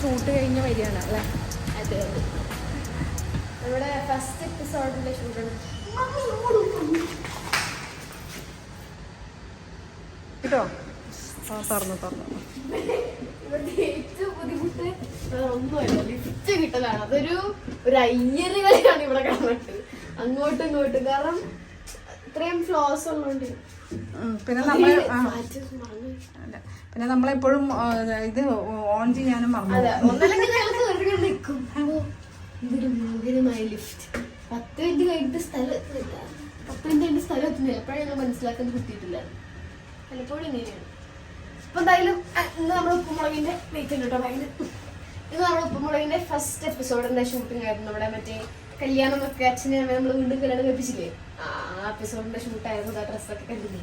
Shoot കഴിഞ്ഞ് വരികയാണ് അല്ലേ? അതെ നമ്മുടെ ഫസ്റ്റ് എപ്പിസോഡിന്റെ ഷൂട്ടാണ് കിട്ടോ? ആ തുറന്നു തുറന്നു. ഇവിടുത്തെ ഏറ്റവും ബുദ്ധിമുട്ട് ഒന്നുമല്ല ലിഫ്റ്റ് കിട്ടലാണ്. അതൊരു ഒരു അയ്യറി ഇവിടെ കാണുന്നത് അങ്ങോട്ടും ഇങ്ങോട്ടും. കാരണം ഇത്രയും ഫ്ലോസ് ഉള്ളതുകൊണ്ട് പിന്നെ നമ്മൾ പിന്നെ നമ്മളെപ്പോഴും ഇത് ഓൺ ചെയ്യാനും പത്ത് മിനിറ്റ് കഴിഞ്ഞിട്ട് സ്ഥലം എത്തുന്നില്ല. പത്ത് മിനിറ്റ് കഴിഞ്ഞിട്ട് സ്ഥലം എത്തുന്നില്ല. എപ്പോഴും ഞങ്ങൾ മനസ്സിലാക്കാൻ കിട്ടിയിട്ടില്ല. പലപ്പോഴും ഇങ്ങനെയാണ്. അപ്പൊ എന്തായാലും ഇന്ന് നമ്മുടെ ഉപ്പുമുളകിന്റെ വെയിറ്റ് ഉണ്ട് കേട്ടോ. ഭയങ്കര ഇന്ന് നമ്മുടെ ഉപ്പുമുളകിന്റെ ഫസ്റ്റ് എപ്പിസോഡിന്റെ ഷൂട്ടിംഗ് ആയിരുന്നു. നമ്മുടെ മറ്റേ കല്യാണം ഒക്കെ അച്ഛനെ നമ്മൾ വീണ്ടും കല്യാണം കഴിപ്പിച്ചില്ലേ? ആ എപ്പിസോഡിന്റെ ഷൂട്ടായിരുന്നു ആ ഡ്രസ്സൊക്കെ കണ്ടില്ലേ?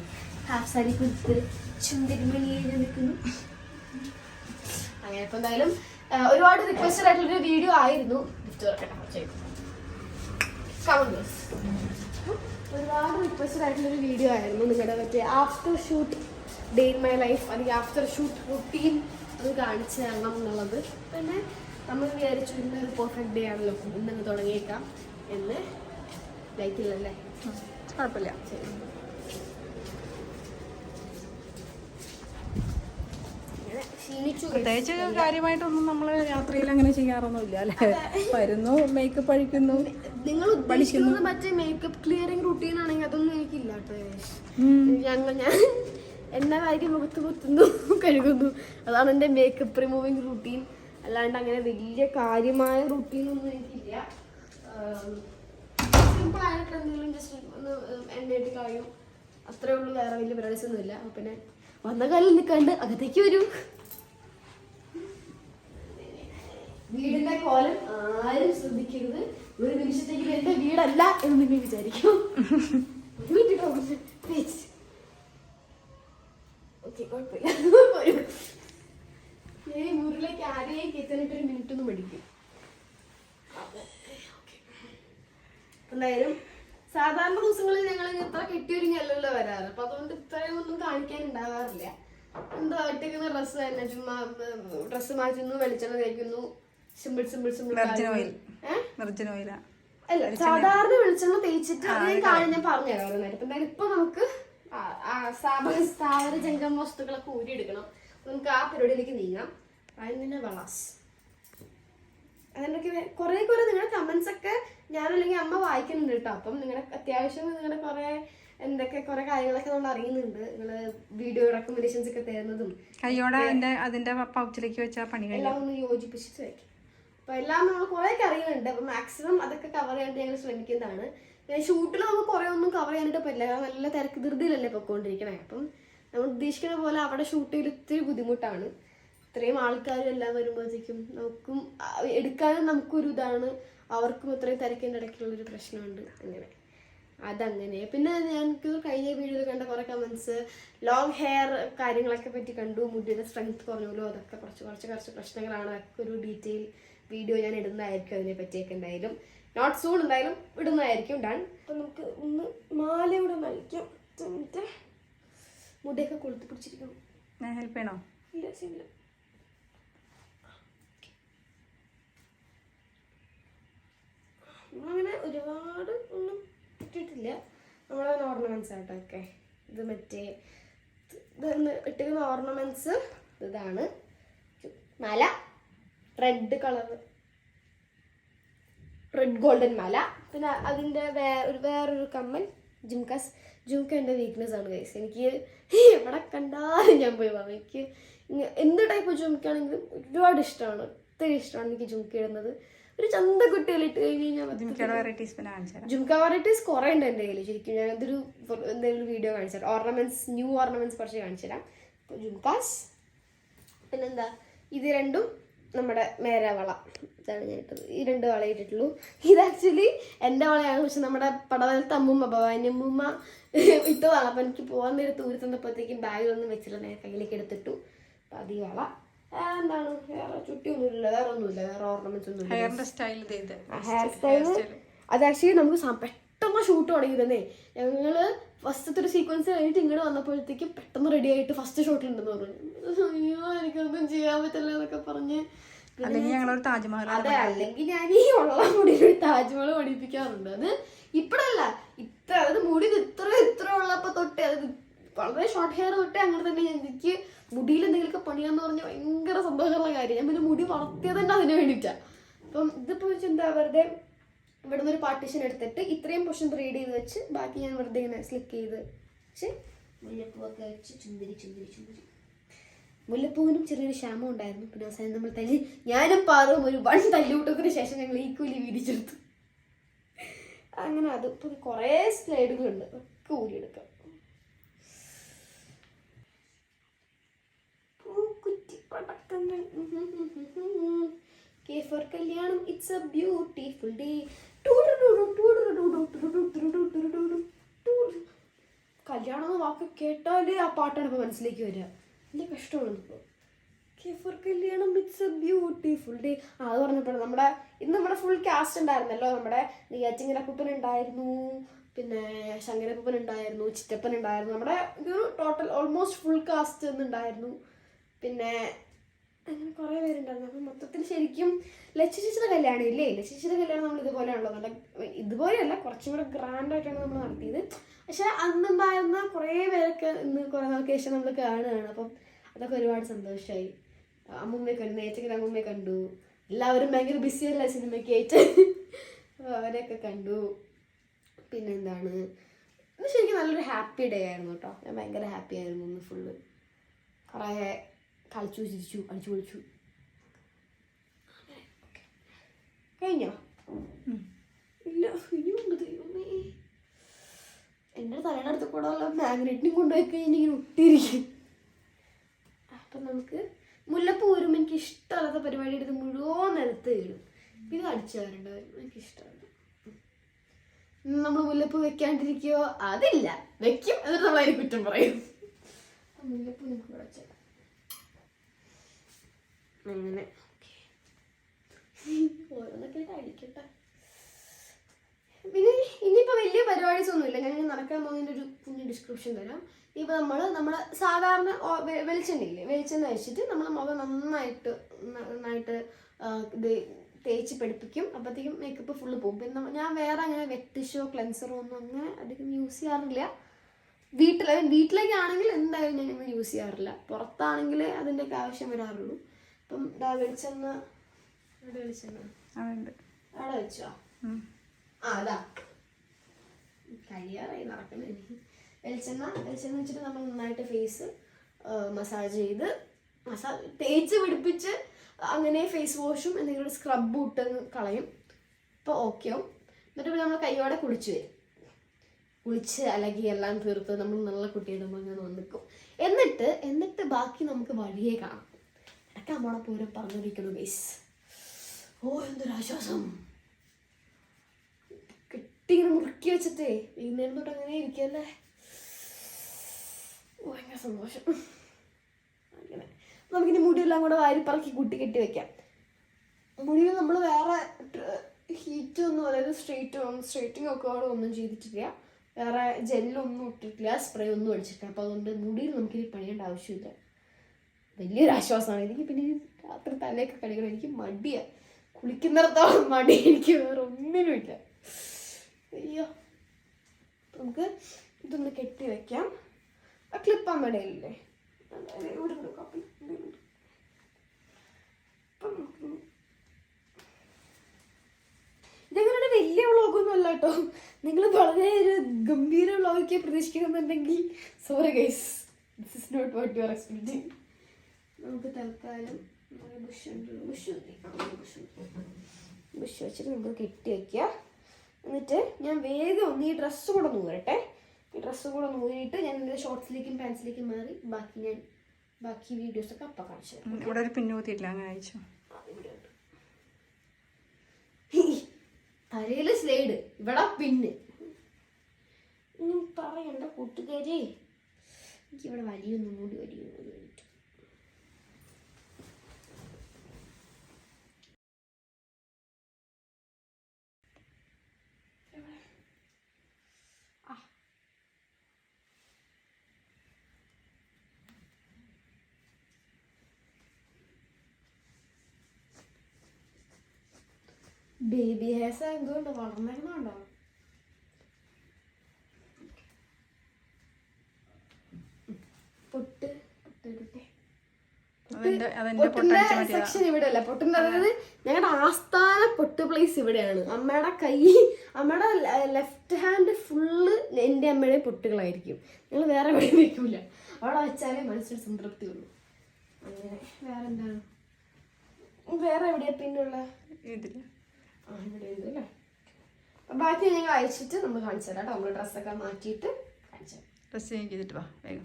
ഹാഫ് സാരി കൊടുത്ത്. ചുന്ദരിമണിയെ നിൽക്കുന്നു. അങ്ങനെ ഇപ്പൊ എന്തായാലും ഒരുപാട് റിക്വസ്റ്റഡ് ആയിട്ടുള്ള ഒരു വീഡിയോ ആയിരുന്നു ഗിഫ്റ്റ് തുറക്കട്ടെ. ഒരുപാട് റിക്വസ്റ്റഡ് ആയിട്ടുള്ള ഒരു വീഡിയോ ആയിരുന്നു നിങ്ങളുടെ മറ്റേ after shoot day in my life അല്ലെങ്കിൽ ആഫ്റ്റർ ഷൂട്ട് റുട്ടീൻ അത് കാണിച്ചു തരണം എന്നുള്ളത്. പിന്നെ നമ്മൾ വിചാരിച്ചു ഇന്ന് ഒരു പെർഫെക്റ്റ് ഡേ ആണല്ലോ ഇന്ന് തുടങ്ങിയേക്കാം എന്ന്. ലൈക്കില്ലല്ലേ കുഴപ്പമില്ല. ശരി ഇങ്ങനെ ക്ഷീണിച്ചു പ്രത്യേകിച്ച് കാര്യമായിട്ടൊന്നും നമ്മൾ രാത്രിയിൽ അങ്ങനെ ചെയ്യാറൊന്നുമില്ല അല്ലേ? വരുന്നു മേക്കപ്പ് അഴിക്കുന്നു നിങ്ങൾ പഠിക്കുന്നു. മറ്റേ മേക്കപ്പ് ക്ലിയറിംഗ് റൂട്ടീൻ ആണെങ്കിൽ അതൊന്നും എനിക്കില്ല ഞങ്ങൾ ഞാൻ എണ്ണ വാരി മുഖത്ത് കുത്തുന്നു കഴുകുന്നു. അതാണ് എന്റെ മേക്കപ്പ് റിമൂവിങ് റൂട്ടീൻ അല്ലാണ്ട് അങ്ങനെ വലിയ കാര്യമായ റുട്ടീനൊന്നും എനിക്കില്ല. സിമ്പിൾ ആയിട്ട് എന്തെങ്കിലും ജസ്റ്റ് ഒന്ന് എണ്ണയിട്ട് കളയും. അത്രേ ഉള്ളൂ വേറെ വലിയ പരിപാടീസ് ഒന്നുമില്ല അപ്പൊ പിന്നെ വന്ന കാലം നിൽക്കാണ്ട് അകത്തേക്ക് വരൂ. വീടിന്റെ കോലം ആരും ശ്രദ്ധിക്കരുത്. ഒരു നിമിഷത്തേക്ക് എന്റെ വീടല്ല എന്ന് നിങ്ങൾ വിചാരിക്കും. ഈ ആരെയും കയറ്റാനായിട്ട് ഒരു മിനിറ്റ് ഒന്ന് പഠിക്കും എന്തായാലും സാധാരണ ദിവസങ്ങളിൽ ഞങ്ങൾ ഇത്ര കെട്ടിയൊരുങ്ങല്ലോ വരാറ്. അപ്പൊ അതുകൊണ്ട് ഇത്രയും ഒന്നും കാണിക്കാൻ ഉണ്ടാകാറില്ല. എന്താ ഇട്ടിരിക്കുന്ന ഡ്രസ്സ് തന്നെ ചുമ്മാ ഡ്രസ്സ് മാറ്റുന്നു വെളിച്ചെണ്ണ തേക്കുന്നു. Simple simple simple virgin oil. ഏഹ് വെർജിൻ ഓയിലാ. അല്ല സാധാരണ വെളിച്ചെണ്ണ തേച്ചിട്ട് അതിന് കാര്യം ഞാൻ പറഞ്ഞു തരാം ഓരോ നേരം ഇപ്പൊ എന്തായാലും ഇപ്പൊ നമുക്ക് സ്ഥാപന ജംഗം വസ്തുക്കളൊക്കെ ഊരിയെടുക്കണം. എടുക്കണം നമുക്ക് ആ പരിപാടിയിലേക്ക് നീങ്ങാം. അതിന് വളാസ്. അതിനൊക്കെ കുറെ കുറെ നിങ്ങളുടെ കമന്റ്സ് ഒക്കെ ഞാനല്ലെങ്കിൽ അമ്മ വായിക്കുന്നുണ്ട് കേട്ടോ. അപ്പം നിങ്ങളുടെ അത്യാവശ്യം നിങ്ങളുടെ കുറെ എന്തൊക്കെ കുറെ കാര്യങ്ങളൊക്കെ നമ്മൾ അറിയുന്നുണ്ട്. നിങ്ങൾ വീഡിയോ റെക്കമെൻഡേഷൻസ് ഒക്കെ തരുന്നതും കയ്യോടെ അതിന്റെ പൗച്ചിലേക്ക് വെച്ചാൽ പണി എല്ലാം ഒന്ന് യോജിപ്പിച്ചിട്ട് വയ്ക്കും അപ്പൊ എല്ലാം നമ്മൾ കുറെ അറിയുന്നുണ്ട് അപ്പൊ മാക്സിമം അതൊക്കെ കവർ ചെയ്യാൻ ഞങ്ങൾ ശ്രമിക്കുന്നതാണ് പിന്നെ ഷൂട്ടിൽ നമുക്ക് കുറെ ഒന്നും കവർ ചെയ്യാനായിട്ട് പറ്റില്ല കാരണം നല്ല തിരക്ക് ധൃതിയിലല്ലേ പൊയ്ക്കൊണ്ടിരിക്കണേ അപ്പം നമ്മൾ ഉദ്ദേശിക്കുന്ന പോലെ അവിടെ ഷൂട്ട് ചെയ്ത് ഇത്തിരി ബുദ്ധിമുട്ടാണ് ഇത്രയും ആൾക്കാരും എല്ലാം വരുമ്പോഴത്തേക്കും നമുക്കും എടുക്കാനും നമുക്കൊരു ഇതാണ് അവർക്കും ഇത്രയും തിരക്കിന്റെ ഇടയ്ക്കുള്ളൊരു പ്രശ്നമുണ്ട് അങ്ങനെ അതങ്ങനെ പിന്നെ ഞങ്ങൾക്ക് കഴിഞ്ഞ വീഡിയോയിൽ കണ്ട കുറേ കമൻസ് ലോങ് ഹെയർ കാര്യങ്ങളൊക്കെ പറ്റി കണ്ടു മുടിയുടെ സ്ട്രെങ്ത് കുറഞ്ഞല്ലോ അതൊക്കെ കുറച്ച് കുറച്ച് കുറച്ച് പ്രശ്നങ്ങളാണ് അതൊക്കെ ഒരു ഡീറ്റെയിൽ വീഡിയോ ഞാൻ ഇടുന്നതായിരിക്കും അതിനെ പറ്റിയൊക്കെ എന്തായാലും. നോട്ട് സൂൺ എന്തായാലും ഇടുന്നതായിരിക്കും. ഡൺ അപ്പം നമുക്ക് ഒന്ന് മാലയുടെ മലിക്കാം മുടിയൊക്കെ കൊളുത്തി പിടിച്ചിരിക്കണം ഞാൻ ഹെൽപ്പ് ചെയ്യണോ? ഇല്ല നമ്മളങ്ങനെ ഒരുപാട് ഒന്നും ഇട്ടിട്ടില്ല. നമ്മളെ ഓർണമെന്റ്സ് ആട്ടോ ഒക്കെ. ഇത് മറ്റേ ഇതൊന്ന് ഇട്ടിരിക്കുന്ന ഓർണമെന്റ്സ് ഇതാണ്. മല. റെഡ് കളർ റെഡ് ഗോൾഡൻ മല. പിന്നെ അതിന്റെ വേ ഒരു വേറൊരു കമ്മൽ ജുംകാസ്. ജുംക എന്റെ വീക്ക്നെസ് ആണ് ഗൈസ് എനിക്ക് എവിടെ കണ്ടാലും ഞാൻ പോയി വാങ്ങും. എനിക്ക് എന്ത് ടൈപ്പ് ജുംക്കാണെങ്കിലും ഒരുപാട് ഇഷ്ടമാണ്. ഒത്തിരി ഇഷ്ടമാണ് എനിക്ക് ജുംക്ക ഇടുന്നത്. ഒരു ചന്ത കുട്ടികളിട്ട് കഴിഞ്ഞ് കഴിഞ്ഞാൽ ജുംക്ക വെറൈറ്റീസ് കുറേ ഉണ്ട് എന്റെ കയ്യിൽ. ശരിക്കും ഞാൻ ഇതൊരു എന്തെങ്കിലും വീഡിയോ കാണിച്ചു തരാം. ഓർണമെന്റ്സ് ന്യൂ ഓർണമെന്റ്സ് കുറച്ച് കാണിച്ചു തരാം. ജുംകാസ്. പിന്നെന്താ? ഇത് രണ്ടും നമ്മുടെ മേര വള ഇതാണ് ഞാൻ ഇട്ടത്. ഈ രണ്ട് വള ഇട്ടിട്ടുള്ളൂ. ഇത് ആക്ച്വലി എന്റെ വളയാണ്. പക്ഷെ നമ്മുടെ പടവലത്തെ അമ്മൂമ്മ ഭവാനി അമ്മൂമ്മ വള. അപ്പം എനിക്ക് പോകാൻ നേരം തൂരി തന്നപ്പോഴത്തേക്കും ബാഗിലൊന്നും വെച്ചില്ല. ഞാൻ കയ്യിലേക്ക് എടുത്തിട്ടു. അപ്പം അത് ഈ വള. എന്താണ്? വേറെ ചുറ്റിയൊന്നുമില്ല വേറെ ഒന്നുമില്ല. വേറെ ഓർണമെന്റ്സ് ഒന്നും ഹെയർ സ്റ്റൈൽ അത് ആക്ച്വലി നമുക്ക് പെട്ടെന്ന് ഷൂട്ട് തുടങ്ങിയിരുന്നേ. ഞങ്ങൾ ഫസ്റ്റത്തെ ഒരു സീക്വൻസ് കഴിഞ്ഞിട്ട് ഇങ്ങോട്ട് വന്നപ്പോഴത്തേക്ക് പെട്ടെന്ന് റെഡി ആയിട്ട് ഫസ്റ്റ് ഷോട്ടിലുണ്ടെന്ന് പറഞ്ഞു. അയ്യോ എനിക്കൊന്നും ചെയ്യാൻ പറ്റില്ല എന്നൊക്കെ പറഞ്ഞ് അല്ലെങ്കിൽ ഞങ്ങളൊരു താജ്മഹൽ അതെ അല്ലെങ്കിൽ ഞാൻ ഈ ഉള്ള മുടിയിൽ ഒരു താജ്മഹൽ പഠിപ്പിക്കാറുണ്ട്. അത് ഇപ്പഴല്ല ഇത്ര അത് മുടി ഇത് ഇത്ര ഇത്ര ഉള്ളപ്പോ തൊട്ട് അത് വളരെ ഷോർട്ട് ഹെയർ തൊട്ടേ അങ്ങനെ തന്നെ എനിക്ക് മുടിയിൽ എന്തെങ്കിലുമൊക്കെ പണിയാന്ന് പറഞ്ഞ ഭയങ്കര സന്തോഷമുള്ള കാര്യം. ഞാൻ പിന്നെ മുടി വളർത്തിയത് തന്നെ അതിന് വേണ്ടിയിട്ടാ. അപ്പം ഇതിപ്പോ വെച്ച് എന്താ വെറുതെ ഇവിടെ നിന്ന് ഒരു പാർട്ടീഷൻ എടുത്തിട്ട് ഇത്രയും പോർഷൻ റീഡ് ചെയ്ത് വെച്ച് ബാക്കി ഞാൻ വെറുതെ ഇങ്ങനെ സ്ലിക്ക് ചെയ്ത് വെച്ച് മുല്ലപ്പൂവൊക്കെ വെച്ച് ചുന്തിരി ചുന്തിരി ചുന്തിരി. മുല്ലപ്പൂവിനും ചെറിയൊരു ക്ഷാമം ഉണ്ടായിരുന്നു. പിന്നെ അവസാനം നമ്മൾ തല്ലി ഞാനും പാറും ഒരു വൺ തല്ലുകൂട്ടത്തിന് ശേഷം ഞങ്ങൾ ഈക്വലി വീതിച്ചെടുത്തു അങ്ങനെ അത് ഇപ്പം കുറേ സ്ലൈഡുകളുണ്ട്. ഒക്കെ ഊരിയെടുക്കാം. കെ ഫോർ കല്യാണം. ഇറ്റ്സ് എ ബ്യൂട്ടിഫുൾ ഡേ കല്യാണം വാക്ക് കേട്ടാലേ ആ പാട്ടാണ് ഇപ്പൊ മനസ്സിലേക്ക് വരിക. വലിയ കഷ്ടമാണ് ഫോർ കല്യാണം ഇറ്റ്സ് എ ബ്യൂട്ടിഫുൾ ഡേ അത് പറഞ്ഞപ്പോഴാണ് നമ്മുടെ ഇന്ന് നമ്മുടെ ഫുൾ കാസ്റ്റ് ഉണ്ടായിരുന്നല്ലോ. നമ്മുടെ നെയ്യാറ്റിങ്ങരക്കുപ്പൻ ഉണ്ടായിരുന്നു പിന്നെ ശങ്കരപ്പൻ ഉണ്ടായിരുന്നു ചിറ്റപ്പൻ ഉണ്ടായിരുന്നു. നമ്മുടെ ഒരു ടോട്ടൽ ഓൾമോസ്റ്റ് ഫുൾ കാസ്റ്റ് ഉണ്ടായിരുന്നു. പിന്നെ അങ്ങനെ കുറേ പേരുണ്ടായിരുന്നു. അപ്പം മൊത്തത്തിൽ ശരിക്കും ലക്ഷ്യച്ചിയുടെ കല്യാണം ഇല്ലേ? ലക്ഷ്യച്ചിയുടെ കല്യാണം നമ്മൾ ഇതുപോലെയാണല്ലോ നല്ല ഇതുപോലെയല്ല കുറച്ചും കൂടെ ഗ്രാൻഡ് ആയിട്ടാണ് നമ്മൾ നടത്തിയത്. പക്ഷെ അന്നുണ്ടായിരുന്ന കുറേ പേരൊക്കെ ഇന്ന് കുറേ നാൾക്ക് ശേഷം നമ്മൾ കാണുകയാണ്. അപ്പം അതൊക്കെ ഒരുപാട് സന്തോഷമായി അമ്മുമ്മയെ കണ്ടു നേറ്റങ്ങനെ അമ്മുമ്മയെ കണ്ടു. എല്ലാവരും ഭയങ്കര ബിസിയല്ല സിനിമയ്ക്ക് ആയിട്ട് അപ്പൊ അവരെയൊക്കെ കണ്ടു. പിന്നെന്താണ്? ശരിക്കും നല്ലൊരു ഹാപ്പി ഡേ ആയിരുന്നു കേട്ടോ. ഞാൻ ഭയങ്കര ഹാപ്പി ആയിരുന്നു ഫുള്ള് കുറേ കളിച്ചു ചിരിച്ചു അടിച്ചു പൊളിച്ചു. കഴിഞ്ഞോ? ഇല്ല ഇനിയുണ്ട് ദൈവമേ. എന്റെ തലയുടെ അടുത്ത് കൂടെ ഉള്ള മാഗ്നറ്റിനും കൊണ്ടുപോയി കഴിഞ്ഞാൽ ഇങ്ങനെ ഒട്ടിയിരിക്കും. അപ്പം നമുക്ക് മുല്ലപ്പൂ വരും എനിക്ക് ഇഷ്ടമല്ലാത്ത പരിപാടി എടുത്ത് മുഴുവൻ നിലത്ത് വീഴും ഇത് അടിച്ചു എനിക്ക് ഇഷ്ടമല്ല. നമ്മൾ മുല്ലപ്പൂ വെക്കാണ്ടിരിക്കുകയോ അതില്ല. വെക്കും എന്നിട്ട് നമ്മൾ അതിന് കുറ്റം പറയും. മുല്ലപ്പൂ നമുക്ക് വെച്ചേക്കാം. അങ്ങനെ ഓരോന്നൊക്കെ അടിക്കട്ടെ പിന്നെ ഇനിയിപ്പോൾ വലിയ പരിപാടീസ് ഒന്നുമില്ല ഞാൻ നടക്കാൻ പോകുന്നതിന്റെ ഒരു കുഞ്ഞ് ഡിസ്ക്രിപ്ഷൻ തരാം. ഇപ്പോൾ നമ്മൾ നമ്മൾ സാധാരണ ഓ- വെ- വെളിച്ചെണ്ണ വെച്ചിട്ട് നമ്മൾ മുഖം നന്നായിട്ട് നന്നായിട്ട് ഇത് തേച്ച് പഠിപ്പിക്കും അപ്പോഴത്തേക്കും മേക്കപ്പ് ഫുള്ള് പോകും. പിന്നെ ഞാൻ വേറെ അങ്ങനെ വെറ്റിഷോ ക്ലെൻസറോ ഒന്നും അങ്ങനെ അധികം യൂസ് ചെയ്യാറില്ല. വീട്ടിൽ വീട്ടിലേക്കാണെങ്കിൽ എന്തായാലും ഞാൻ അങ്ങനെ യൂസ് ചെയ്യാറില്ല. പുറത്താണെങ്കിൽ അതിന്റെയൊക്കെ ആവശ്യം വരാറുള്ളൂ. അപ്പം ഇതാ വെളിച്ചെണ്ണ. ഇവിടെ വെളിച്ചെണ്ണ. അവിടെ അവിടെ വെച്ചോ? ആ അതാ കഴിയാറായി നടക്കുന്നത് വെളിച്ചെണ്ണ വെളിച്ചെണ്ണ വെച്ചിട്ട് നമ്മൾ നന്നായിട്ട് ഫേസ് മസാജ് ചെയ്ത് മസാജ് തേച്ച് പിടിപ്പിച്ച് അങ്ങനെ ഫേസ് വാഷും എന്തെങ്കിലും സ്ക്രബ് ഇട്ട് കളയും. അപ്പോൾ ഓക്കെ ആവും. എന്നിട്ട് പിന്നെ നമ്മൾ കൈയോടെ കുളിച്ച് വരും. കുളിച്ച് അലകി എല്ലാം തീർത്ത് നമ്മൾ നല്ല കുട്ടിയിടുമ്പോൾ ഇങ്ങനെ നിൽക്കും എന്നിട്ട് എന്നിട്ട് ബാക്കി നമുക്ക് വഴിയെ കാണാം. ഇടയ്ക്ക് അമ്മോടെ പറഞ്ഞു പറഞ്ഞിരിക്കുന്നു ഗൈസ് ഓ എന്തൊരാശ്വാസം കെട്ടി ഇങ്ങനെ മുറുക്കി വെച്ചിട്ടേ വൈകുന്നേരം തൊട്ട് അങ്ങനെ ഇരിക്കല്ലേ ഭയങ്കര സന്തോഷം. അങ്ങനെ. നമുക്കിനി മുടിയെല്ലാം കൂടെ വാരിപ്പറക്കി കുട്ടി കെട്ടി വെക്കാം. മുടിയിൽ നമ്മൾ വേറെ ഹീറ്റ് ഒന്നും അതായത് സ്ട്രേറ്റ് സ്ട്രേറ്റിംഗ് ഒക്കെ അവിടെ ഒന്നും ചെയ്തിട്ടില്ല. വേറെ ജെല്ലൊന്നും ഇട്ടിട്ടില്ല സ്പ്രേ ഒന്നും അടിച്ചിട്ടില്ല. അപ്പോൾ അതുകൊണ്ട് മുടിയിൽ നമുക്കിനി പണിയേണ്ട ആവശ്യമില്ല. വലിയൊരു ആശ്വാസമാണ്. എനിക്ക് പിന്നെ രാത്രി തലയൊക്കെ കളിക്കണം എനിക്ക് മടിയാ. കുളിക്കുന്നിടത്തോളം മടി. എനിക്ക് വേറെ ഒന്നിനുമില്ല അയ്യോ. നമുക്ക് ഇതൊന്ന് കെട്ടി വെക്കാം. ആ ക്ലിപ്പ് അമ്മയുടെ വലിയ വ്ളോഗൊന്നും അല്ല കേട്ടോ. നിങ്ങൾ വളരെ ഒരു ഗംഭീര വ്ളോഗൊക്കെ പ്രതീക്ഷിക്കുന്നുണ്ടെങ്കിൽ sorry guys this is not what you are expecting നമുക്ക് തൽക്കാലം ബുഷ് ബുഷ് ബുഷ് ബുഷ് വെച്ചിട്ട് നമുക്ക് കെട്ടി വയ്ക്കുക എന്നിട്ട് ഞാൻ വേഗം ഒന്ന് ഈ ഡ്രസ്സ് കൂടെ നൂരട്ടെ ഈ ഡ്രസ്സ് കൂടെ നൂരിയിട്ട് ഞാൻ എന്റെ ഷോർട്സിലേക്കും പാൻസിലേക്കും മാറി ബാക്കി ഞാൻ ബാക്കി വീഡിയോസ് ഒക്കെ അപ്പം കാണിച്ചു ഇവിടെ ഒരു പിന്നൂത്തിയില്ല അങ്ങനെ അയച്ചു തലയിൽ സ്ലൈഡ് ഇവിടെ പിന്ന്. പറയണ്ട കൂട്ടുകാരെ. എനിക്കിവിടെ വലിയൊന്നും കൂടി വലിയ കൂടി ബേബി ഹെയർസ് എന്തുകൊണ്ട് വളർന്നിരുന്നുണ്ടോ പൊട്ട് പൊട്ടിന്റെ സെക്ഷൻ പൊട്ടിന്റെ അതായത് ഞങ്ങളുടെ ആസ്ഥാന പൊട്ട് പ്ലേസ് ഇവിടെയാണ്. അമ്മയുടെ കൈ അമ്മയുടെ ലെഫ്റ്റ് ഹാൻഡ് ഫുള്ള് എന്റെ അമ്മയുടെ പൊട്ടുകളായിരിക്കും. ഞങ്ങൾ വേറെ എവിടെ വെക്കൂല. അവിടെ വെച്ചാലേ മനസ്സിന് സംതൃപ്തി ഉള്ളൂ. അങ്ങനെ വേറെ എന്താണ് വേറെ എവിടെയാ പിന്നുള്ള ഇതിൽ. ഇവിടെ ഉണ്ട് അല്ലേ? അപ്പൊ ബാക്കി ഞങ്ങൾ അയച്ചിട്ട് നമ്മൾ കാണിച്ചു തരാം കേട്ടോ. നമ്മൾ ഡ്രസ്സൊക്കെ മാറ്റിയിട്ട് കാണിച്ചു തരാം. ഡ്രസ് ചേഞ്ച് ചെയ്തിട്ട് വാ. വേഗം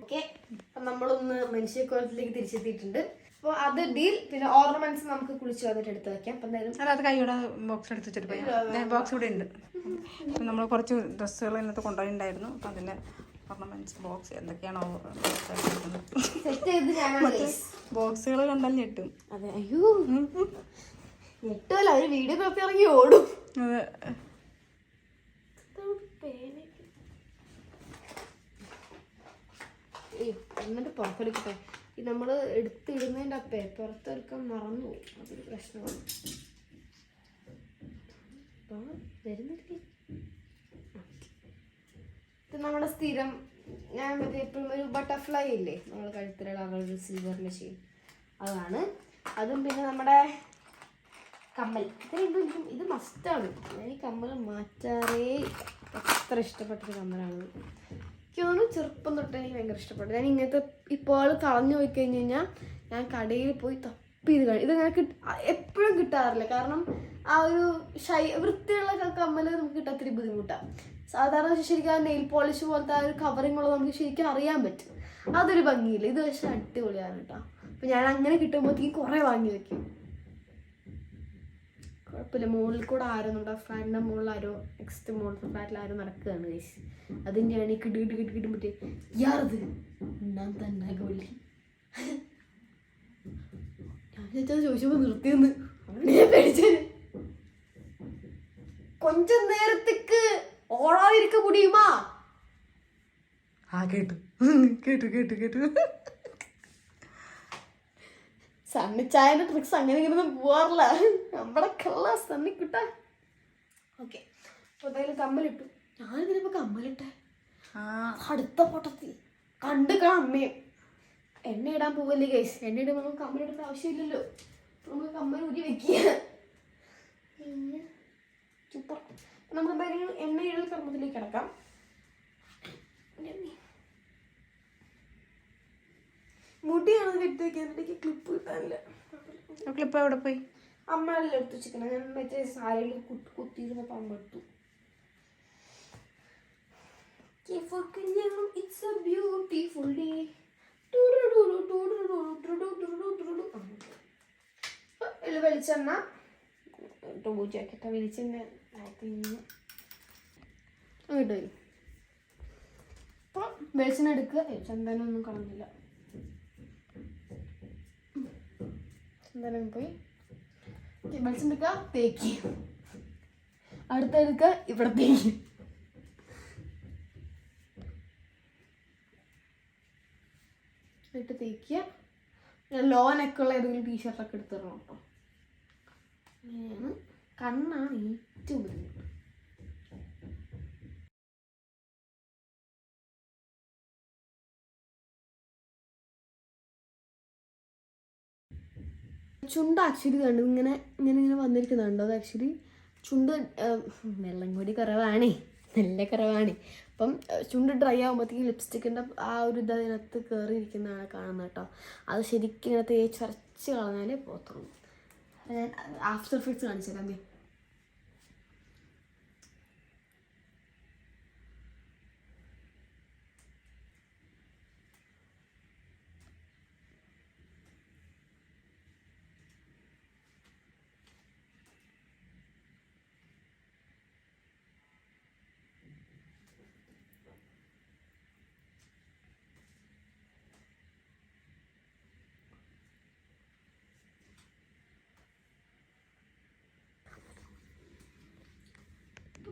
ഓക്കെ അപ്പൊ നമ്മളൊന്ന് മനുഷ്യക്കോലത്തിലേക്ക് തിരിച്ചെത്തിയിട്ടുണ്ട്. അപ്പോൾ അത് ഡീൽ പിന്നെ ഓർണമെന്റ്സ് നമുക്ക് കുളിച്ച് വന്നിട്ട് എടുത്ത് വെക്കാം. അപ്പൊ എന്തായാലും അത് കൈയോടെ ബോക്സ് എടുത്ത് വെച്ചിട്ട് ബോക്സ് ഇവിടെ ഉണ്ട്. നമ്മൾ കുറച്ച് ഡ്രസ്സുകൾ ഇതിനകത്ത് കൊണ്ടുപോയിട്ടുണ്ടായിരുന്നു അപ്പം അതിന്റെ ഓർണമെന്റ്സ് ബോക്സ് എന്തൊക്കെയാണോ ബോക്സുകൾ കണ്ടാൽ കിട്ടും അതെ അയ്യോ. ഞെട്ടുമല്ല ഒരു വീഡിയോ നോക്കി ഇറങ്ങി ഓടും. എന്നിട്ട് പുറത്തെടുക്കട്ടെ. ഈ നമ്മൾ എടുത്തിടുന്നതിന്റെ അപ്പേ പുറത്തെടുക്കാൻ മറന്നു പോകും അതൊരു പ്രശ്നമാണ്. വരുന്നില്ലേ. ഇത് നമ്മുടെ സ്ഥിരം ഞാൻ മറ്റേ എപ്പോഴും ഒരു ബട്ടർഫ്ലൈ ഇല്ലേ? നമ്മൾ കഴുത്തിലുള്ള ഒരു സിൽവറിന്റെ ഷെയ്ഡ് അതാണ്. അതും പിന്നെ നമ്മുടെ കമ്മൽ. ഇത് രണ്ടും ഇത് മസ്റ്റാണ് ഞാൻ ഈ കമ്മൽ മാറ്റാറേ. അത്ര ഇഷ്ടപ്പെട്ടൊരു കമ്മലാണ്. എനിക്ക് തോന്നുന്നു ചെറുപ്പം തൊട്ട് എനിക്ക് ഭയങ്കര ഇഷ്ടപ്പെട്ടു. ഞാൻ ഇങ്ങനത്തെ ഇപ്പോൾ കളഞ്ഞു പോയി കഴിഞ്ഞ് കഴിഞ്ഞാൽ ഞാൻ കടയിൽ പോയി തപ്പി ഇത് കഴിഞ്ഞു ഇത് ഞാൻ കിട്ട എപ്പോഴും കിട്ടാറില്ല. കാരണം ആ ഒരു ഷൈ വൃത്തിയുള്ള കമ്മൽ നമുക്ക് കിട്ടാത്തിരി ബുദ്ധിമുട്ടാണ് സാധാരണ ശരിക്കും ആ നെയിൽ പോളിഷ് പോലത്തെ ആ ഒരു കവറിങ്ങുള്ളത് നമുക്ക് ശരിക്കും അറിയാൻ പറ്റും. അതൊരു ഭംഗിയില്ല. ഇത് പക്ഷേ അടിപൊളിയാണ് കേട്ടോ. അപ്പം ഞാൻ അങ്ങനെ കിട്ടുമ്പോഴത്തേക്കും കുറേ വാങ്ങി വെക്കും. കുഴപ്പമില്ല. മുകളിൽ കൂടെ ആരോ നമ്മുടെ ഫ്ലാറ്റിന്റെ മുകളിൽ ആരോ നെക്സ്റ്റ് മുകളിൽ ഫ്ലാറ്റിൽ ആരോ നടക്കുകയാണ് ഗൈസ് അതിന്റെയാണ് ഈ കിട്ടി കിട്ടി കിട്ടി കിട്ടുമ്പോഴത്തേ ഞാൻ തന്നെ വിളി. ഞാൻ ചോദിച്ചപ്പോൾ നിർത്തിയെന്ന്. അങ്ങനെ പേടിച്ചത്. കൊഞ്ച നേരത്തേക്ക് ഓടാതിരിക്ക മുടിയുമാ ആ കേട്ടു. കേട്ടു കേട്ടു കേട്ടു. സണ്ണിച്ചായന്റെ ട്രിക്സ് അങ്ങനെ ഇങ്ങനെ ഒന്നും പോവാറില്ല. നമ്മുടെ കള്ള സണ്ണിക്കുട്ട. ഓക്കെ എന്തായാലും കമ്മലിട്ടു. ഞാനിതിനിപ്പോ കമ്മലിട്ടെ. അടുത്ത പൊട്ടത്തി കണ്ടു കാണാം അമ്മയും. എണ്ണ ഇടാൻ പോവല്ലേ ഗൈസ് എണ്ണ ഇടുമ്പോൾ നമുക്ക് കമ്മലിടേണ്ട ആവശ്യമില്ലല്ലോ. നമുക്ക് കമ്മൽ ഊരി വെക്കുക. സൂപ്പർ നമുക്ക് എന്തായാലും എണ്ണ ഇടൽ കർമ്മത്തിലേക്ക് കിടക്കാം. മുടിയാണ് കെട്ടി വെക്കാനായിട്ട് ക്ലിപ്പ് കിട്ടാനില്ല ക്ലിപ്പ് എവിടെ പോയി? അമ്മയെല്ലാം എടുത്ത് വെച്ചിരിക്കണം. ഞാൻ മറ്റേ സാരിയിൽ കുത്തി കുത്തിയിരുന്നപ്പോൾ അമ്മ എടുത്തു. വെളിച്ചെണ്ണ. വെളിച്ചെണ്ണ അപ്പോൾ വെളിച്ചെണ്ണ എടുക്കുക. ചന്ദനൊന്നും കളഞ്ഞില്ല. ചന്ദനം പോയി. എടുക്കുക തേക്ക്. അടുത്ത ഇവിടെ തേക്ക്. ഇട്ട് തേക്കുക ഞാൻ ലോ നെക്കുള്ള ഏതെങ്കിലും ടീഷർട്ടൊക്കെ എടുത്തിടണം കേട്ടോ. കണ്ണാണ് ഏറ്റവും ബുദ്ധിമുട്ട് ചുണ്ട് ആക്ച്വലി കണ്ടു. ഇങ്ങനെ ഇങ്ങനെ ഇങ്ങനെ വന്നിരിക്കുന്നുണ്ടോ അത് ആക്ച്വലി ചുണ്ട് വെള്ളം കൂടി കുറവാണേ. നല്ല കുറവാണേ. അപ്പം ചുണ്ട് ഡ്രൈ ആകുമ്പോഴത്തേക്കും ലിപ്സ്റ്റിക്കിന്റെ ആ ഒരു ഇത് അതിനകത്ത് കയറിയിരിക്കുന്നതാണ് കാണുന്നത് കേട്ടോ. അത് ശരിക്കും ഇങ്ങനെ തേച്ചരച്ച് കളഞ്ഞാലേ പോത്തുള്ളൂ ഞാൻ ആഫ്റ്റർ എഫക്ട്സ് കാണിച്ചു തരാം ദേ.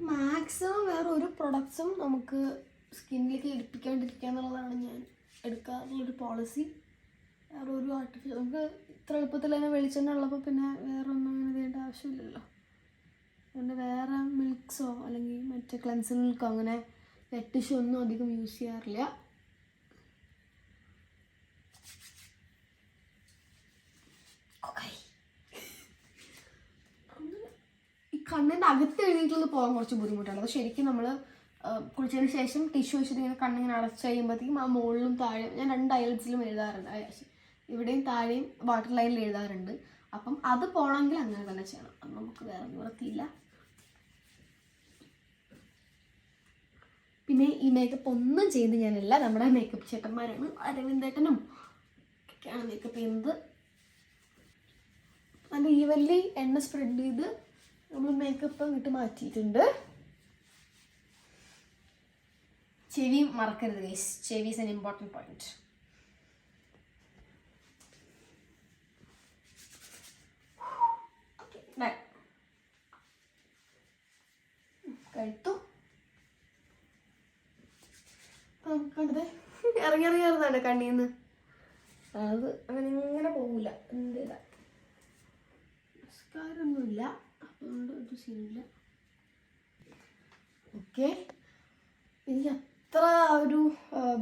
മാക്സിമം വേറെ ഒരു പ്രൊഡക്ട്സും നമുക്ക് സ്കിന്നിലേക്ക് ഇടിപ്പിക്കാണ്ടിരിക്കുക എന്നുള്ളതാണ് ഞാൻ എടുക്കാറുള്ളൊരു പോളിസി വേറെ ഒരു ആർട്ടിഫിഷ്യൽ നമുക്ക് ഇത്ര എളുപ്പത്തിൽ തന്നെ വെളിച്ചെണ്ണ ഉള്ളപ്പോൾ പിന്നെ വേറെ ഒന്നും അങ്ങനെ ചെയ്യേണ്ട ആവശ്യമില്ലല്ലോ. അതുകൊണ്ട് വേറെ മിൽക്സോ അല്ലെങ്കിൽ മറ്റേ ക്ലൻസിങ് മിൽക്കോ അങ്ങനെ വെട്ടിഷോ ഒന്നും അധികം യൂസ് ചെയ്യാറില്ല. കണ്ണിന്റെ അകത്ത് എഴുതിയിട്ടുള്ളത് പോകാൻ കുറച്ച് ബുദ്ധിമുട്ടാണ്. അത് ശരിക്കും നമ്മൾ കുളിച്ചതിന് ശേഷം ടിഷ്യൂ വെച്ചിട്ട് ഇങ്ങനെ കണ്ണിങ്ങനെ അടച്ച് കഴിയുമ്പോഴത്തേക്കും ആ മുകളിലും താഴെ ഞാൻ രണ്ട് ഐലറ്റ്സിലും എഴുതാറുണ്ട്. ഇവിടെയും താഴെയും വാട്ടർ ലൈനിൽ എഴുതാറുണ്ട്. അപ്പം അത് പോകണമെങ്കിൽ അങ്ങനെ തന്നെ ചെയ്യണം. അത് നമുക്ക് വേറെ നിവർത്തിയില്ല പിന്നെ ഈ മേക്കപ്പ് ഒന്നും ചെയ്ത് ഞാനല്ല. നമ്മുടെ മേക്കപ്പ് ചേട്ടന്മാരാണ്. അരവിന്ദേട്ടനും ഒക്കെയാണ് മേക്കപ്പ് ചെയ്യുന്നത്. നല്ല ഈവൻലി എണ്ണ സ്പ്രെഡ് ചെയ്ത് നമ്മൾ മേക്കപ്പ് ഇട്ട് മാറ്റിയിട്ടുണ്ട്. ചെവി മറക്കരുത് ഗൈസ് ചെവി ഇസ് എൻ ഇമ്പോർട്ടന്റ് പോയിന്റ് കഴുത്തു. കണ്ടത്. ഇറങ്ങി ഇറങ്ങി ഇറങ്ങാണ് കണ്ണീന്ന്. അത് അങ്ങനെ ഇങ്ങനെ പോകില്ല എന്ത് അതുകൊണ്ട് ഒരു സീനില്ല ഓക്കെ എനിക്ക് അത്ര ഒരു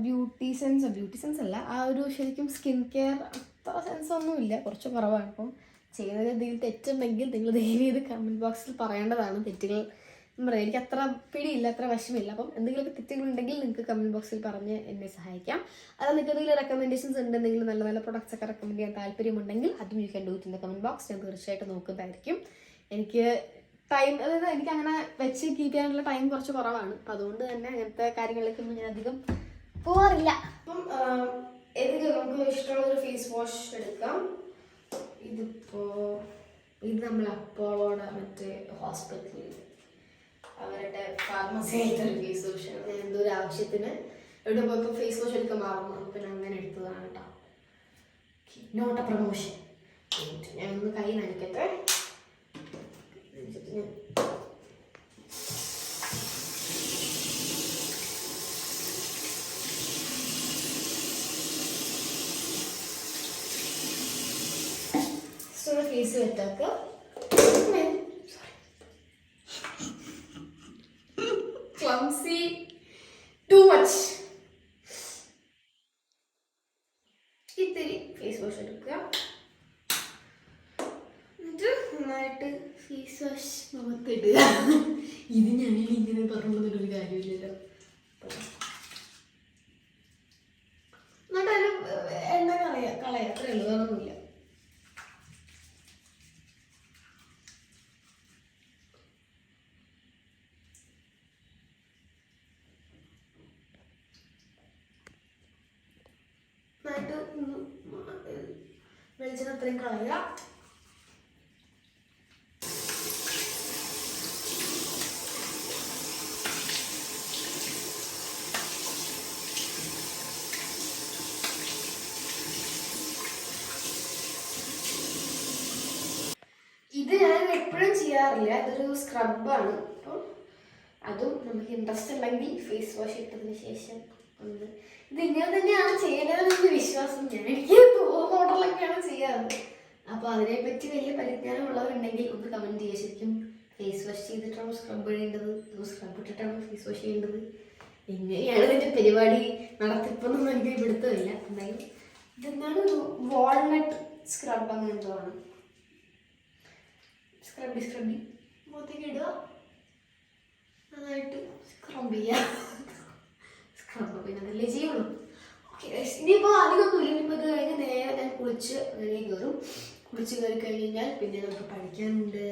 ബ്യൂട്ടി സെൻസ് ബ്യൂട്ടി സെൻസ് അല്ല ആ ഒരു ശരിക്കും സ്കിൻ കെയർ അത്ര സെൻസ് ഒന്നും ഇല്ല. കുറച്ച് കുറവാണ് അപ്പം ചെയ്യുന്നതിൽ എന്തെങ്കിലും തെറ്റുണ്ടെങ്കിൽ നിങ്ങൾ ദയവ് ചെയ്ത് കമന്റ് ബോക്സിൽ പറയേണ്ടതാണ് തെറ്റുകൾ. പറയാം. എനിക്ക് അത്ര പിടിയില്ല അത്ര വിഷമില്ല. അപ്പം എന്തെങ്കിലുമൊക്കെ തെറ്റുകളുണ്ടെങ്കിൽ നിങ്ങൾക്ക് കമന്റ് ബോക്സിൽ പറഞ്ഞ് എന്നെ സഹായിക്കാം. അത് നിങ്ങൾക്ക് എന്തെങ്കിലും റെക്കമെൻഡേഷൻസ് ഉണ്ട് എന്തെങ്കിലും നല്ല നല്ല പ്രൊഡക്ട്സ് ഒക്കെ റെക്കമെൻഡ് ചെയ്യാൻ താല്പര്യമുണ്ടെങ്കിൽ അതും you can do in the comment box ഞാൻ തീർച്ചയായിട്ടും നോക്കുന്നതായിരിക്കും. എനിക്ക് ടൈം അതായത് എനിക്ക് അങ്ങനെ വെച്ച് കീപ്പ് ചെയ്യാനുള്ള ടൈം കുറച്ച് കുറവാണ്. അപ്പം അതുകൊണ്ട് തന്നെ അങ്ങനത്തെ കാര്യങ്ങളിലേക്കൊന്നും ഞാൻ അധികം പോവാറില്ല. അപ്പം ഏതെങ്കിലും നമുക്ക് ഇഷ്ടമുള്ള ഫേസ് വാഷ് എടുക്കാം? ഇതിപ്പോ ഇത് നമ്മൾ അപ്പോളോടെ മറ്റേ ഹോസ്പിറ്റലിൽ അവരുടെ ഫാർമസി ആയിട്ടൊരു ഫേസ് വാഷ് ഞാൻ എന്തോ ഒരു ആവശ്യത്തിന് എവിടെ പോയപ്പോൾ ഫേസ് വാഷ് എടുക്കാൻ മാറുന്നു. അപ്പം ഞാൻ അങ്ങനെ എടുത്തതാണ് കേട്ടോ നോട്ട് എ പ്രൊമോഷൻ ഞാൻ ഒന്ന് കൈ നനയ്ക്കട്ടെ നനച്ചിട്ട് ഞാൻ ഫേസ് വെറ്റാക്കുക ക്ലംസി ടു മച്ച് ഇത്തിരി ഫേസ് വാഷ് എടുക്കുക എന്നിട്ട് നന്നായിട്ട് ഫേസ് വാഷ് മുഖത്തിടുക ഇത് ഞാൻ ഇങ്ങനെ പറഞ്ഞൊരു കാര്യമില്ലല്ലോ. എന്നിട്ടും എണ്ണ കളയ കളയ. എളുപ്പമൊന്നുമില്ല നന്നായിട്ട് ഒന്ന് വെളിച്ചെണ്ണ അത്രയും കളയുക ഇത് ഞാൻ ചെയ്യാറില്ല ഇതൊരു സ്ക്രബാണ് അപ്പോൾ അതും നമുക്ക് ഇൻട്രസ്റ്റ് ഉണ്ടെങ്കിൽ ഫേസ് വാഷ് ഇട്ടതിന് ശേഷം ഒന്ന് ഇത് ഇങ്ങനെ തന്നെയാണ് ചെയ്യേണ്ടതെന്ന് വിശ്വാസം. ഞാൻ എനിക്ക് മോഡലൊക്കെയാണ് ചെയ്യാറ്. അപ്പോൾ അതിനെപ്പറ്റി വലിയ പരിജ്ഞാനം ഉള്ളവരുണ്ടെങ്കിൽ ഒന്ന് കമന്റ് ചെയ്യുക. ശരിക്കും ഫേസ് വാഷ് ചെയ്തിട്ടാണോ സ്ക്രബ് ചെയ്യേണ്ടത് സ്ക്രബ് ഇട്ടിട്ടാണോ ഫേസ് വാഷ് ചെയ്യേണ്ടത്? എങ്ങനെയാണ് ഇതിന്റെ പരിപാടി നടത്തിപ്പൊന്നും എനിക്ക് പിടുത്തമില്ല. എന്തായാലും ഇതെന്താണ് വാൾനട്ട് സ്ക്രബ് അങ്ങനെ എന്തോ ആണ്. സ്ക്രബി സ്ക്രബി മുഖത്തേക്ക് ഇടുക. നന്നായിട്ട് സ്ക്രബ് ചെയ്യുക. സ്ക്രബ് പിന്നെ അതല്ലേ ചെയ്യുള്ളൂ. ഓക്കെ ഇനിയിപ്പോൾ അധികമൊന്നുമില്ല ഇനിയിപ്പോൾ ഇത് കഴിഞ്ഞ് നേരെ ഞാൻ കുളിച്ച് അങ്ങനെ കയറും. കുളിച്ച് കയറി കഴിഞ്ഞ് കഴിഞ്ഞാൽ പിന്നെ നമുക്ക് പഠിക്കാനുണ്ട്.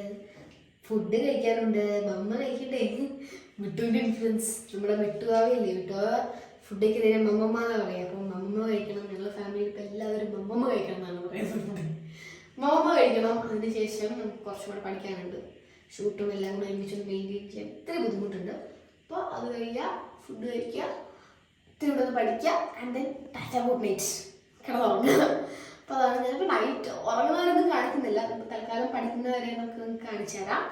ഫുഡ് കഴിക്കാനുണ്ട്. മമ്മ കഴിക്കണ്ടേ? മിട്ടുവിന്റെ ഇൻഫ്ലുവൻസ് നമ്മുടെ മിട്ടുവാവില്ലേ മിട്ടുവാവ ഫുഡൊക്കെ നേരെ മമ്മമ്മ എന്നാണ് പറയുക. അപ്പം മമ്മമ്മ കഴിക്കണം ഞങ്ങളുടെ ഫാമിലിയിൽ ഇപ്പം എല്ലാവരും മമ്മമ്മ കഴിക്കണം എന്നാണ് പറയുന്നത്. മമ്മമ്മ കഴിക്കണം അതിന് ശേഷം നമുക്ക് കുറച്ചും കൂടെ പഠിക്കാനുണ്ട്. ഷൂട്ടും എല്ലാം കൂടെ ഒരുമിച്ചൊന്ന് വേണ്ടിയിട്ട് എത്ര ബുദ്ധിമുട്ടുണ്ട്. അപ്പോൾ അത് കഴിയുക ഫുഡ് കഴിക്കുക ഇത്തിരി കൂടെ ഒന്ന് പഠിക്കുക and then tata good night കിടന്നുറങ്ങുക അപ്പോൾ അതാണ് ഞാനിപ്പോൾ നൈറ്റ് ഉറങ്ങുന്നവരൊന്നും കാണിക്കുന്നില്ല. തൽക്കാലം പഠിക്കുന്നവരെ നമുക്ക് കാണിച്ചു തരാം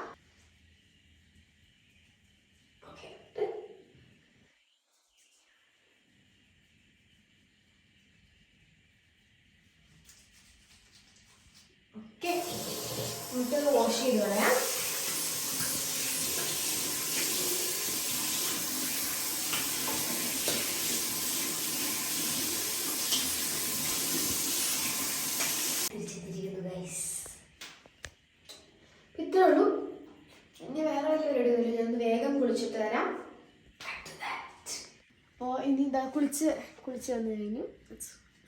ഓക്കെ ചെയ്ത് കളയാം. തിരിച്ചെത്തിയിരിക്കുന്നു ഗൈസ് ഇത്രേ ഉള്ളൂ. ഇനി ഞാൻ വേഗം തരാം അപ്പോൾ ഇനി കുളിച്ച് കുളിച്ച് വന്നു കഴിഞ്ഞു.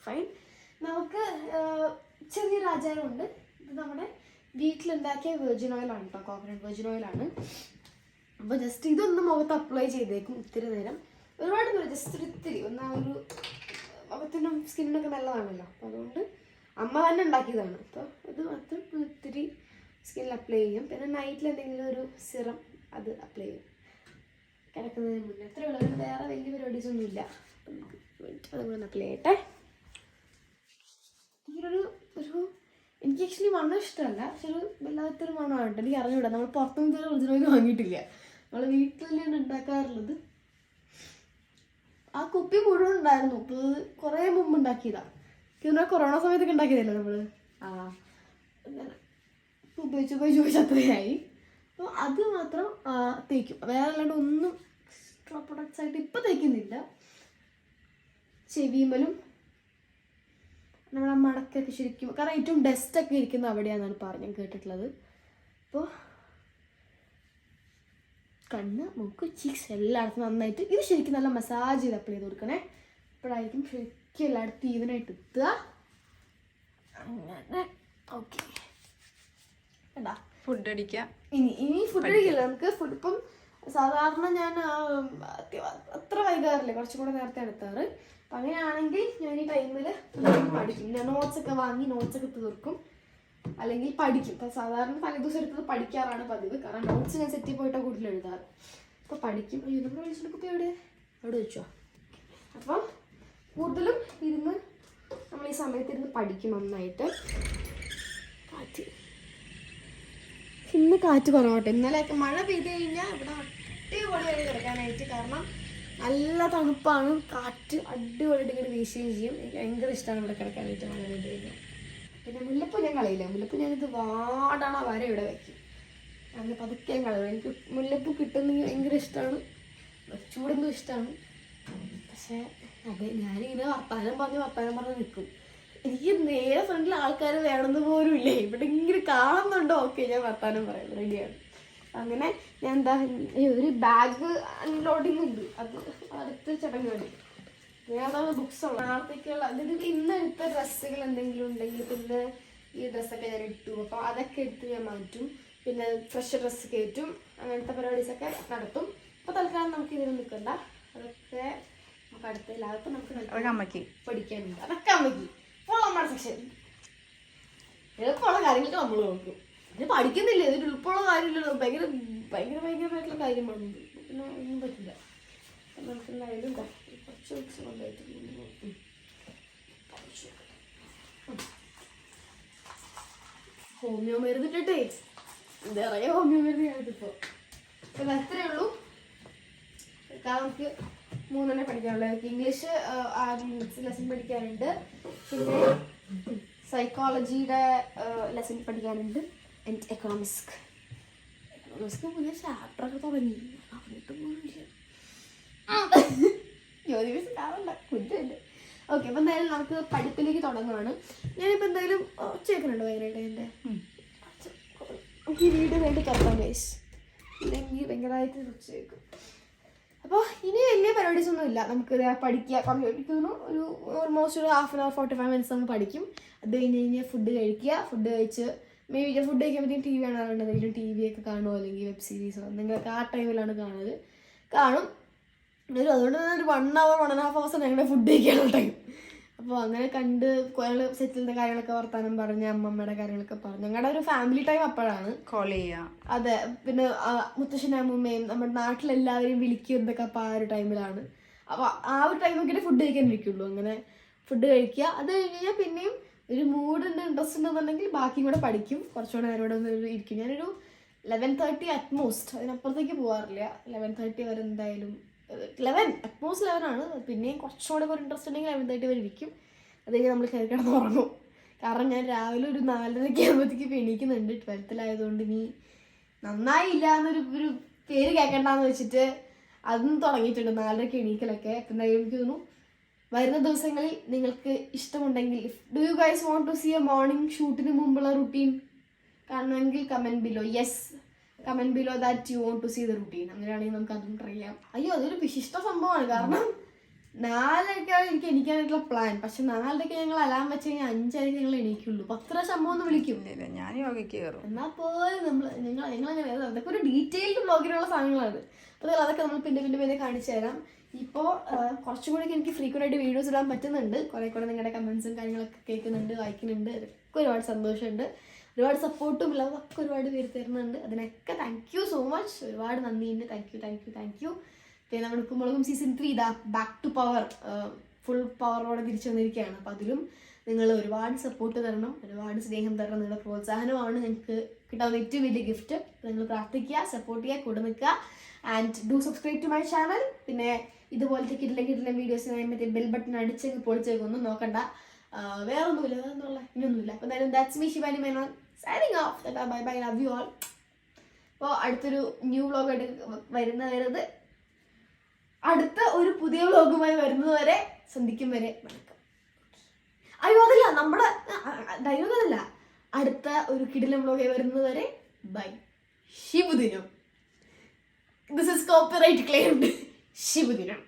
ഫൈൻ നമുക്ക് ചെറിയൊരു ആചാരമുണ്ട്. വീട്ടിലുണ്ടാക്കിയ വെർജിൻ ഓയിലാണ് കേട്ടോ കോക്കനട്ട് വെർജിൻ ഓയിലാണ് അപ്പോൾ ജസ്റ്റ് ഇതൊന്ന് മുഖത്ത് അപ്ലൈ ചെയ്തേക്കും ഇത്തിരി നേരം. ഒരുപാട് പേര് ജസ്റ്റ് ഒരു ഇത്തിരി ഒന്ന് ആ ഒരു മുഖത്തിനും സ്കിന്നിനൊക്കെ നല്ലതാണല്ലോ. അപ്പോൾ അതുകൊണ്ട് അമ്മ തന്നെ ഉണ്ടാക്കിയതാണ്. അപ്പോൾ ഇത് മാത്രം ഒരു ഇത്തിരി സ്കിന്നിൽ അപ്ലൈ ചെയ്യും. പിന്നെ നൈറ്റിൽ എന്തെങ്കിലും ഒരു സിറം അത് അപ്ലൈ ചെയ്യും. കിടക്കുന്നതിന് മുന്നേ. അത്രേ ഉള്ളൂ. വേറെ വലിയ പരിപാടീസ് ഒന്നുമില്ല അപ്പം നമുക്ക് wait, അതും കൂടെ ഒന്ന് അപ്ലൈ ചെയ്യട്ടെ. ഇങ്ങനൊരു ഒരു എനിക്ക് ആക്ച്വലി മണം ഇഷ്ടമല്ല. പക്ഷെ ഒരു വല്ലാത്തൊരു മണമായിട്ട് എനിക്ക് അറിഞ്ഞൂടാ. നമ്മൾ പുറത്തുനിന്ന് ഇതുവരെ ഒറിജിനൽ വാങ്ങിയിട്ടില്ല. നമ്മൾ വീട്ടിൽ തന്നെയാണ് ഉണ്ടാക്കാറുള്ളത്. ആ കുപ്പി മുഴുവൻ ഉണ്ടായിരുന്നു. ഇപ്പോൾ കുറേ മുമ്പ് ഉണ്ടാക്കിയതാ. പിന്നെ കൊറോണ സമയത്തൊക്കെ ഉണ്ടാക്കിയതല്ലേ നമ്മൾ ആ. അങ്ങനെ ഉപയോഗിച്ച് ഉപയോഗിച്ച് ഉപയോഗിച്ച് അത്രയായി. അപ്പോൾ അത് മാത്രം തേക്കും. വേറെ അല്ലാണ്ട് ഒന്നും എക്സ്ട്രാ പ്രൊഡക്ട്സ് ആയിട്ട് ഇപ്പം തേക്കുന്നില്ല. ചെവിമലും നമ്മുടെ മടക്കൊക്കെ ശരിക്കും കാരണം ഏറ്റവും ഡസ്റ്റ് ഇരിക്കുന്ന അവിടെയാണെന്നാണ് പറഞ്ഞു കേട്ടിട്ടുള്ളത്. അപ്പോൾ കണ്ണ് മൂക്ക് ചീക്സ് എല്ലായിടത്തും നന്നായിട്ട് ഇത് ശരിക്കും നല്ല മസാജ് ചെയ്ത് അപ്ലൈ ചെയ്ത് കൊടുക്കണേ. അപ്പോഴായിരിക്കും ശരിക്കും എല്ലായിടത്തും ഈവനായിട്ട് എത്തുക. അങ്ങനെ. ഓക്കെ എന്താ ഫുഡ് അടിക്കുക ഇനി ഇനി ഫുഡ് അടിക്കില്ല. നമുക്ക് ഫുഡ് ഇപ്പം സാധാരണ ഞാൻ അത്ര വൈകാറില്ല? കുറച്ചും കൂടെ നേരത്തെ എടുത്താറ്. അപ്പം അങ്ങനെയാണെങ്കിൽ ഞാൻ ഈ ടൈമിൽ പഠിക്കും. ഞാൻ നോട്ട്സ് ഒക്കെ വാങ്ങി നോട്ട്സ് ഒക്കെ തീർക്കും. അല്ലെങ്കിൽ പഠിക്കും. ഇപ്പം സാധാരണ തലേദിവസം എടുത്തത് പഠിക്കാറാണ് പതിവ്. കാരണം നോട്ട്സ് ഞാൻ സെറ്റ് പോയിട്ടാണ് കൂടുതൽ എഴുതാറ്. അപ്പോൾ പഠിക്കും. അയ്യോ നമ്മുടെ വിളിച്ചിട്ട് കുപ്പി എവിടെ? അവിടെ വെച്ചോ. അപ്പം കൂടുതലും ഇരുന്ന് നമ്മൾ ഈ സമയത്ത് ഇരുന്ന് പഠിക്കും നന്നായിട്ട്. കാറ്റ്. ഇന്ന് കാറ്റ് കുറവട്ടെ. ഇന്നലെയൊക്കെ മഴ പെയ്ത് കഴിഞ്ഞാൽ ഇവിടെ അടിപൊളിയായി കിടക്കാനായിട്ട് കാരണം നല്ല തണുപ്പാണ്. കാറ്റ് അടിപൊളിയായിട്ട് ഇങ്ങനെ വീശുകയും ചെയ്യും. എനിക്ക് ഭയങ്കര ഇഷ്ടമാണ് ഇവിടെ കിടക്കാനായിട്ട് വേണ്ടി പെയ്ത് കഴിഞ്ഞാൽ പിന്നെ മുല്ലപ്പൂ ഞാൻ കളയില്ല? മുല്ലപ്പൂ ഞാനിത് വാടണ വരെ ഇവിടെ വയ്ക്കും അങ്ങനെ പതുക്കെ കളയും. എനിക്ക് മുല്ലപ്പൂ കിട്ടുന്നെങ്കിൽ ഭയങ്കര ഇഷ്ടമാണ് ചൂടുമ്പോൾ ഇഷ്ടമാണ് പക്ഷേ അതെ ഞാനിങ്ങനെ വർത്താനം പറഞ്ഞ് വർത്താനം പറഞ്ഞ് നിൽക്കും. എനിക്ക് നേരെ ഫ്രണ്ടിൽ ആൾക്കാർ വേണമെന്ന് പോലും ഇല്ലേ? ഇവിടെ ഇങ്ങനെ കാണുന്നുണ്ടോ? ഓക്കെ ഞാൻ വർത്താനം പറയാം. റെഡിയാണ്. അങ്ങനെ ഞാൻ എന്താ ഒരു ബാഗ് അൺലോഡിങ് ഉണ്ട് അത് അടുത്ത ചടങ്ങാണ് വേറെ ബുക്സ് ഉള്ള നാളത്തേക്കുള്ള അതായത് ഇന്ന് എടുത്ത ഡ്രസ്സുകൾ എന്തെങ്കിലും ഉണ്ടെങ്കിൽ പിന്നെ ഈ ഡ്രസ്സൊക്കെ ഞാൻ ഇട്ടു. അപ്പോൾ അതൊക്കെ എടുത്ത് ഞാൻ മാറ്റും. പിന്നെ ഫ്രഷ് ഡ്രസ്സ് കയറ്റും. അങ്ങനത്തെ പരിപാടീസൊക്കെ നടത്തും. അപ്പോൾ തൽക്കാലം നമുക്ക് ഇതിനൊന്നും നിൽക്കണ്ട. അതൊക്കെ നമുക്ക് അടുത്ത അതൊക്കെ നമുക്ക് അമ്മയ്ക്ക്. പഠിക്കാനുണ്ട്. അതൊക്കെ അമ്മയ്ക്ക്. ഇപ്പോൾ നമ്മുടെ സെക്ഷൻ എളുപ്പമുള്ള കാര്യങ്ങളൊക്കെ നമ്മൾ നോക്കും. ഇത് പഠിക്കുന്നില്ല? ഇതിൽ ഉൾപ്പുള്ള കാര്യമില്ലല്ലോ. ഭയങ്കര ഭയങ്കര ഭയങ്കരമായിട്ടുള്ള കാര്യം ഇത്. പിന്നെ ഒന്നും പറ്റില്ല. അപ്പം നമുക്ക് എന്തായാലും ഇതാ, ഈ കുറച്ച് ബുക്സ് കൊണ്ടായിട്ട്. ഹോമിയോ മരുന്നിട്ടേ നിറയെ ഹോമിയോ മരുന്ന് ഞാനിതിപ്പോ അപ്പം അത്രേ ഉള്ളൂ. കാരണം നമുക്ക് മൂന്നെണ്ണം പഠിക്കാനുള്ളത് ഇംഗ്ലീഷ് ലെസൺ പഠിക്കാനുണ്ട്. പിന്നെ സൈക്കോളജിയുടെ ലെസൺ പഠിക്കാനുണ്ട്. ആൻഡ് എക്കണോമിക്സ് എക്കണോമിക്സ് പുതിയ ചാപ്റ്ററൊക്കെ തുടങ്ങി അറിഞ്ഞിട്ട് പോലില്ല ജ്യോതിഷ കാണണ്ട കുറ്റമില്ല ഓക്കെ അപ്പം എന്തായാലും നമുക്ക് പഠിപ്പിലേക്ക് തുടങ്ങുകയാണ് ഞാനിപ്പോൾ എന്തായാലും ഉച്ചയ്ക്കുന്നുണ്ട് ഭയങ്കരമായിട്ട് എന്റെ നമുക്ക് ഈ വീട് വേണ്ടി തുറക്കാം ഗൈസ് ഇല്ലെങ്കിൽ ഭയങ്കരമായിട്ട് ഉച്ചയ്ക്കും അപ്പോൾ ഇനി വലിയ പരിപാടീസ് ഒന്നും ഇല്ല നമുക്ക് പഠിക്കുക കുറച്ച് എനിക്ക് ഒരു ഓൾമോസ്റ്റ് ഒരു half an hour forty five minutes നമ്മൾ പഠിക്കും. അത് കഴിഞ്ഞ് കഴിഞ്ഞാൽ ഫുഡ് കഴിക്കുക ഫുഡ് കഴിച്ച് മേ ബി ഫുഡ് കഴിക്കുമ്പോഴത്തേക്കും ടി വി കാണാറുണ്ട്. എന്തെങ്കിലും ടി വി ഒക്കെ കാണുമോ അല്ലെങ്കിൽ വെബ് സീരീസോ എന്തെങ്കിലുമൊക്കെ ആ ടൈമിലാണ് കാണുന്നത്. കാണും. ഒരു അതുകൊണ്ട് തന്നെ ഒരു one hour one and half hours ഞങ്ങളുടെ ഫുഡ് കഴിക്കാനുള്ള ടൈം അപ്പോൾ അങ്ങനെ കണ്ട് ഞങ്ങൾ സെറ്റിലിന്റെ കാര്യങ്ങളൊക്കെ വർത്താനം പറഞ്ഞ് അമ്മമ്മയുടെ കാര്യങ്ങളൊക്കെ പറഞ്ഞു. ഞങ്ങളുടെ ഒരു ഫാമിലി ടൈം അപ്പോഴാണ്. കോൾ ചെയ്യുക അതെ. പിന്നെ മുത്തശ്ശനും അമ്മമ്മയും നമ്മുടെ നാട്ടിലെല്ലാവരെയും വിളിക്കുന്നതൊക്കെ അപ്പോൾ ആ ഒരു ടൈമിലാണ് അപ്പോൾ ആ ഒരു ടൈം നോക്കിയിട്ട് ഫുഡ് കഴിക്കാൻ ഇരിക്കുള്ളൂ. അങ്ങനെ ഫുഡ് കഴിക്കുക. അത് കഴിഞ്ഞ് കഴിഞ്ഞാൽ പിന്നെയും ഒരു മൂഡ് ഉണ്ട് ഇൻട്രസ്റ്റ് ഉണ്ടെന്നുണ്ടെങ്കിൽ ബാക്കി കൂടെ പഠിക്കും. കുറച്ചുകൂടെ നേരം ഇവിടെ ഒന്ന് ഇരിക്കും. ഞാനൊരു ലെവൻ തേർട്ടി അറ്റ്മോസ്റ്റ് അതിനപ്പുറത്തേക്ക് പോകാറില്ല ലെവൻ തേർട്ടി വരെ എന്തായാലും ലെവൻ അറ്റ്മോസ്റ്റ് ലെവൻ ആണ്. പിന്നെയും കുറച്ചുകൂടെ ഒരു ഇൻട്രസ്റ്റ് ഉണ്ടെങ്കിൽ ലെവൻ തേർട്ടി വരെ ഇരിക്കും. അത് നമ്മൾ കയറി കിടന്ന് ഉറങ്ങും. കാരണം ഞാൻ രാവിലെ ഒരു നാലരയ്ക്ക് ആകുമ്പോഴത്തേക്ക് എണീക്കുന്നുണ്ട്. ട്വൽത്തിലായതുകൊണ്ട് ഇനി നന്നായില്ല എന്നൊരു ഒരു പേര് കേൾക്കണ്ടെന്ന് വെച്ചിട്ട് അതും തുടങ്ങിയിട്ടുണ്ട്. നാലരയ്ക്ക് എണീക്കലൊക്കെ. എന്തായാലും എനിക്ക് തോന്നുന്നു വരുന്ന ദിവസങ്ങളിൽ നിങ്ങൾക്ക് ഇഷ്ടമുണ്ടെങ്കിൽ do you guys want to see a morning ഷൂട്ടിന് മുമ്പുള്ള റുട്ടീൻ കാണണമെങ്കിൽ comment below yes comment below that you want to see the routine അങ്ങനെയാണെങ്കിൽ നമുക്ക് അതും ട്രൈ ചെയ്യാം. അയ്യോ അതൊരു വിശിഷ്ട സംഭവമാണ്. കാരണം നാലരക്കാണ് എനിക്ക് എനിക്കാനായിട്ടുള്ള പ്ലാൻ പക്ഷെ നാലരക്ക് ഞങ്ങൾ അലാം വെച്ച് കഴിഞ്ഞാൽ അഞ്ചരക്ക് ഞങ്ങൾ എണീക്കുള്ളൂ. പത്ര ശമ്പളം ഒന്ന് വിളിക്കും. ഞാൻ യോഗയ്ക്ക് കയറും. എന്നാൽ പോലും നമ്മൾ നിങ്ങൾ അങ്ങനെ അതൊക്കെ ഒരു ഡീറ്റെയിൽഡ് ബ്ലോഗിനുള്ള സാധനങ്ങളാണ്. അപ്പോൾ അതൊക്കെ നമ്മൾ പിന്നെ പിന്നെ പിന്നെ കാണിച്ചു തരാം. ഇപ്പോൾ കുറച്ചും കൂടി എനിക്ക് ഫ്രീക്വന്റ് ആയിട്ട് വീഡിയോസ് ഇടാൻ പറ്റുന്നുണ്ട്. കുറേ കൂടെ നിങ്ങളുടെ കമൻസും കാര്യങ്ങളൊക്കെ കേൾക്കുന്നുണ്ട് വായിക്കുന്നുണ്ട് അതൊക്കെ ഒരുപാട് സന്തോഷമുണ്ട്. ഒരുപാട് സപ്പോർട്ടും ലവൊക്കെ ഒരുപാട് പേര് തരുന്നുണ്ട്. അതിനൊക്കെ താങ്ക് യു സോ മച്ച് ഒരുപാട് നന്ദിയുണ്ട്. Thank you thank you thank you പിന്നെ നമ്മുടെ കുമ്പളകും സീസൺ ത്രീ ഇതാ ബാക്ക് ടു പവർ ഫുൾ പവറോടെ തിരിച്ചു വന്നിരിക്കുകയാണ്. അപ്പോൾ അതിലും നിങ്ങൾ ഒരുപാട് സപ്പോർട്ട് തരണം. ഒരുപാട് സ്നേഹം തരണം. നിങ്ങളുടെ പ്രോത്സാഹനമാണ് ഞങ്ങൾക്ക് കിട്ടാവുന്ന ഏറ്റവും വലിയ ഗിഫ്റ്റ് നിങ്ങൾ പ്രാർത്ഥിക്കുക സപ്പോർട്ട് ചെയ്യുക കൂടെ നിൽക്കുക. And do subscribe to my channel പിന്നെ ഇതുപോലത്തെ കിട്ടില്ല കിട്ടില്ല വീഡിയോസിനായി മറ്റേ ബെൽ ബട്ടൺ അടിച്ചേക്ക് പൊളിച്ചേക്ക് ഒന്നും നോക്കണ്ട. വേറെ ഒന്നുമില്ല വേറൊന്നുമില്ല ഇനിയൊന്നുമില്ല. അപ്പോൾ എന്തായാലും that's me Shivani Menon signing off bye bye love you all അപ്പോൾ അടുത്തൊരു ന്യൂ വ്ലോഗ് എടു വരുന്ന വരുന്നത് അടുത്ത ഒരു പുതിയ വ്ലോഗുമായി വരുന്നത് വരെ സന്ധിക്കും വരെ വണക്കം. അയ്യോ അതല്ല നമ്മുടെ ഡയലോഗ് അതല്ല. അടുത്ത ഒരു കിടിലം വ്ലോഗായി വരുന്നത് വരെ ബൈ ശിവദിനം ദിസ് ഇസ് കോപ്പറേറ്റ് ക്ലെയിംഡ് ശിവദിനം